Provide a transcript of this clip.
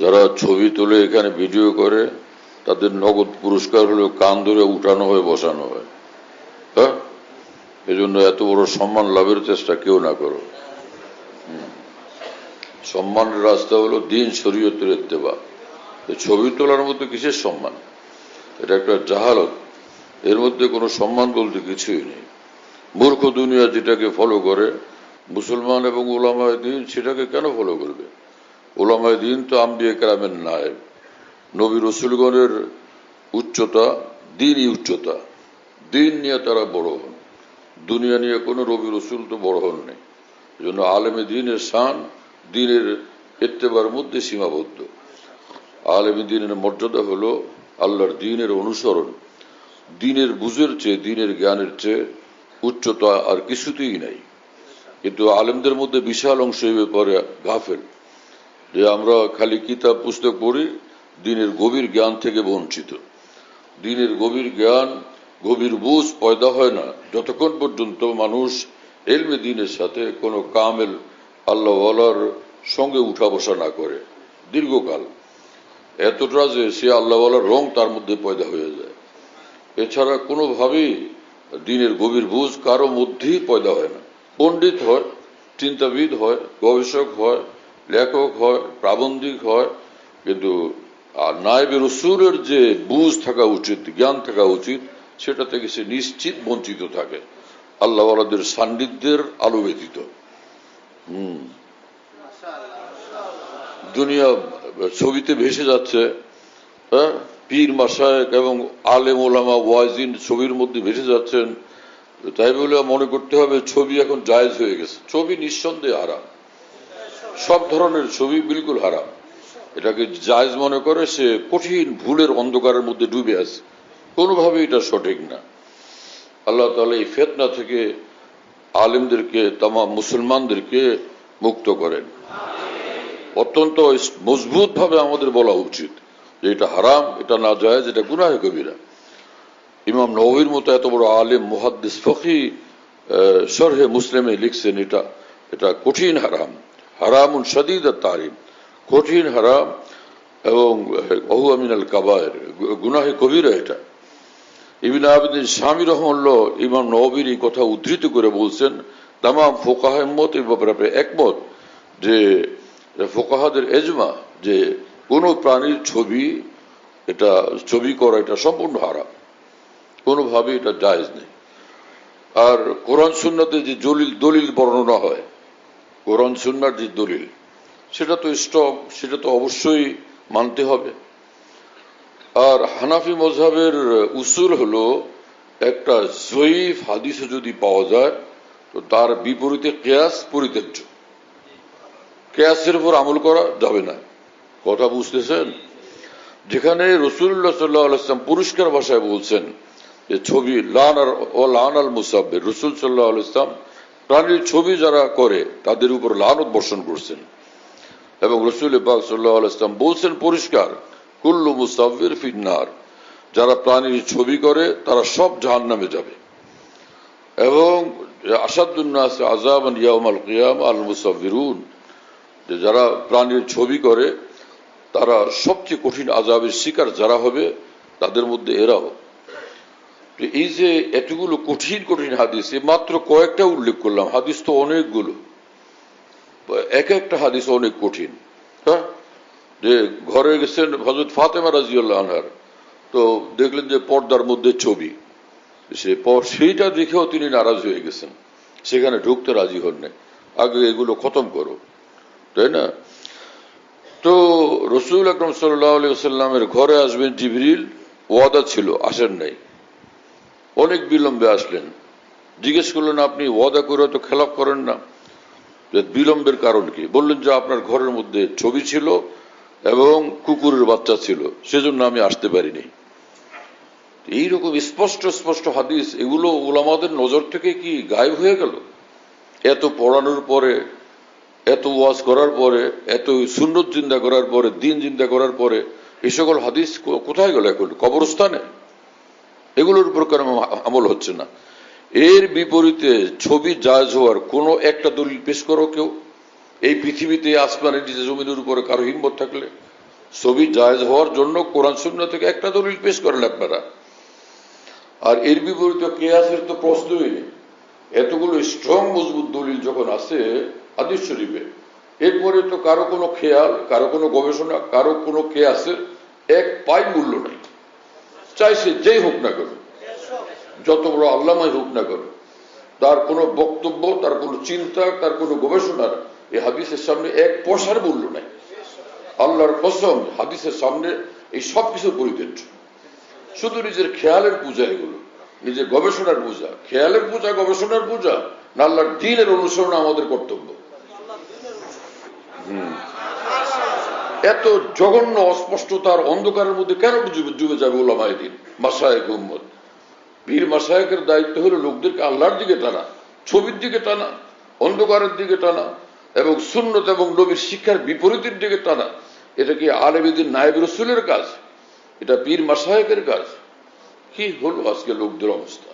যারা ছবি তুলে এখানে ভিডিও করে, তাদের নগদ পুরস্কার হলো কান ধরে উঠানো হয়, বসানো হয়। হ্যাঁ? এই জন্য এত বড় সম্মান লাভের চেষ্টা কেউ না করো। সম্মানের রাস্তা হলো দিন শরীয়তের এই ছবি তোলার মধ্যে কিসের সম্মান? এটা একটা জাহালত। এর মধ্যে কোনো সম্মান বলতে কিছুই নেই। মূর্খ দুনিয়া যেটাকে ফলো করে, মুসলমান এবং ওলামায় দিন সেটাকে কেন ফলো করবে? ওলামায় দিন তো আম্বিয়া কেরামের নায়েব। নবী রসুলগণের উচ্চতা, দিনই উচ্চতা। দিন নিয়ে তারা বড় হন। দুনিয়া নিয়ে কোনো রবি রসুল তো বড় হন এই জন্য আলেমে দিনের শান দিনের এত্তেবার মধ্যে সীমাবদ্ধ। আলেমী দিনের মর্যাদা হলো আল্লাহর দিনের অনুসরণ। দিনের বুঝের চেয়ে, দিনের জ্ঞানের চেয়ে উচ্চতা আর কিছুতেই নাই। কিন্তু আলেমদের মধ্যে বিশাল অংশ এই ব্যাপারে গাফেল। যে আমরা খালি কিতাব পুস্তক পড়ি, দিনের গভীর জ্ঞান থেকে বঞ্চিত। দিনের গভীর জ্ঞান, গভীর বুঝ পয়দা হয় না। যতক্ষণ পর্যন্ত মানুষ এলমে দিনের সাথে কোনো কামেল আল্লাহওয়ালার সঙ্গে উঠা বসা না করে, দীর্ঘকাল। এতটা যে সে আল্লাহওয়ালার রং তার মধ্যে পয়দা হয়ে যায়। এছাড়া কোনোভাবেই দিনের গভীর বুঝ কারও মধ্যেই পয়দা হয় না। পণ্ডিত হয়, চিন্তাবিদ হয়, গবেষক হয় লেখক হয়, প্রাবন্ধিক হয়, কিন্তু আর নায়েবে রসুলের যে বুঝ থাকা উচিত, জ্ঞান থাকা উচিত, সেটা থেকে সে নিশ্চিত বঞ্চিত থাকে। আল্লাহওয়ালাদের সান্নিধ্যের আলো ব্যতীত। হম। দুনিয়া ছবিতে ভেসে যাচ্ছে হ্যাঁ? পীর মাসায়ক এবং আলেম ওলামা ওয়াজিন ছবির মধ্যে ভেসে যাচ্ছেন। তাই বলে মনে করতে হবে ছবি এখন জায়েজ হয়ে গেছে। ছবি নিঃসন্দেহে হারাম। সব ধরনের ছবি বিলকুল হারাম। এটাকে জায়েজ মনে করে সে কঠিন ভুলের অন্ধকারের মধ্যে ডুবে আছে। কোনোভাবে এটা সঠিক না। আল্লাহ তাহলে এই ফেতনা থেকে আলেমদেরকে তামা মুসলমানদেরকে মুক্ত করেন। অত্যন্ত মজবুত ভাবে আমাদের বলা উচিত যে এটা হারাম, এটা না যায় এটা গুনাহে কবিরা। ইমাম নবীর মতো এত বড় আলেম, মুহাদ্দিস ফকি সরহে মুসলিমে লিখছেন এটা এটা কঠিন হারাম। হারামুন সদিদ তারিম কঠিন হারাম এবং অহু আমিনাল কাবায়ের গুনাহে কবিরা এটা। ইবিন আবিদিন স্বামী রহমল্ল ইমাম নবীর এই কথা উদ্ধৃত করে বলছেন, তামাম ফোকাহমত এই ব্যাপারে একমত যে ফোকাহাদের এজমা, যে কোনো প্রাণীর ছবি, এটা ছবি করা এটা সম্পূর্ণ হারাম। কোনোভাবে এটা জায়েজ নেই। আর কোরআন সুন্নাতে যে দলিল দলিল বর্ণনা হয় কোরআন সুন্নার যে দলিল, সেটা তো স্টক সেটা তো অবশ্যই মানতে হবে। আর হানাফি মজহাবের উসুল হলো, একটা জয়ীফ হাদিসে যদি পাওয়া যায়, তো তার বিপরীতে কেয়াস পরিত্যাজ্য। কেয়াসের উপর আমল করা যাবে না। কথা বুঝতেছেন? যেখানে রসুল্লাহ সাল্লাহ আলাইসলাম পুরস্কার ভাষায় বলছেন যে ছবি লান আর ও লান আল মুসাব্বের, রসুল সাল্লাহ আলাইসলাম প্রাণীর ছবি যারা করে, তাদের উপর লানত বর্ষণ করছেন। এবং রসুল ইবাক সাল্লাহ আলাইসলাম বলছেন, পরিষ্কার, কুল্লু মুসাফির ফিন্নার। যারা প্রাণীর ছবি করে, তারা সব জাহান নামে যাবে। এবং আসাদুন্নাস আজাব ইয়ামাল কিয়াম আল যে যারা প্রাণীর ছবি করে, তারা সবচেয়ে কঠিন আজাবের শিকার যারা হবে, তাদের মধ্যে এরাও। এই যে এতগুলো কঠিন কঠিন হাদিস মাত্র কয়েকটা উল্লেখ করলাম। হাদিস তো অনেকগুলো। এক একটা হাদিস অনেক কঠিন। হ্যাঁ? যে ঘরে গেছেন হজরত ফাতেমা রাজিউল্লাহ আনহার। তো দেখলেন যে পর্দার মধ্যে ছবি। সে সেইটা দেখেও তিনি নারাজ হয়ে গেছেন। সেখানে ঢুকতে রাজি হন নাই। আগে এগুলো খতম করো। তাই না? তো রসুল আকরম সাল্লাহ সাল্লামের ঘরে আসবেন জিবরিল। ওয়াদা ছিল, আসেন নাই। অনেক বিলম্বে আসলেন। জিজ্ঞেস করলেন, আপনি ওয়াদা করে তো খেলাপ করেন না? বিলম্বের কারণ কি? বললেন যে, আপনার ঘরের মধ্যে ছবি ছিল এবং কুকুরের বাচ্চা ছিল, সেজন্য আমি আসতে পারিনি। এইরকম স্পষ্ট স্পষ্ট হাদিস, এগুলো ওলামাদের নজর থেকে কি গায়েব হয়ে গেল? এত পড়ানোর পরে, এত ওয়াজ করার পরে, এত সুন্নত চিন্তা করার পরে, দিন চিন্তা করার পরে এই সকল হাদিস কোথায় গেল এখন? কবরস্থানে? এগুলোর উপর কেন আমল হচ্ছে না। এর বিপরীতে ছবি জাজ হওয়ার কোনো একটা দলিল পেশ করো কেউ। এই পৃথিবীতে আসমানের নিচে জমিনের উপরে কারও হিম্মত থাকলে ছবি জায়জ হওয়ার জন্য কোরআন শূন্য থেকে একটা দলিল পেশ করেন আপনারা। আর এর বিপরীতে কেয়াসের তো প্রশ্নই নেই। এতগুলো স্ট্রং মজবুত দলিল যখন আছে আদিস শরীফে, এরপরে তো কারও কোনো খেয়াল, কারও কোনো গবেষণা, কারও কোনো কেয়াসের এক পাই মূল্য নেই। চাই সে যেই হোক না কেন যত বড় আল্লামাই হোক না কেন তার কোনো বক্তব্য, তার কোনো চিন্তা, তার কোনো গবেষণার এই হাদিসের সামনে এক পয়সার মূল্য নাই। আল্লাহর কসম, হাদিসের সামনে এই সব কিছু পরিত্যাজ্য শুধু নিজের খেয়ালের পূজা এগুলো, নিজের গবেষণার পূজা। খেয়ালের পূজা, গবেষণার পূজা, না আল্লাহর দিনের অনুসরণ আমাদের কর্তব্য। হুম। এত জঘন্য অস্পষ্টতার অন্ধকারের মধ্যে কেন ডুবে যাবে ওলামায় দিন? মাসায়ক উম্মত। বীর মাসায়কের দায়িত্ব হলো লোকদেরকে আল্লাহর দিকে টানা, ছবির দিকে টানা, অন্ধকারের দিকে টানা এবং সুন্নত এবং নবীর শিক্ষার বিপরীতের দিকে টানা। এটা কি আলেবিদিন নায়েব রসুলের কাজ? এটা পীর মাসায়কের কাজ? কি হলো আজকে লোকদের অবস্থা?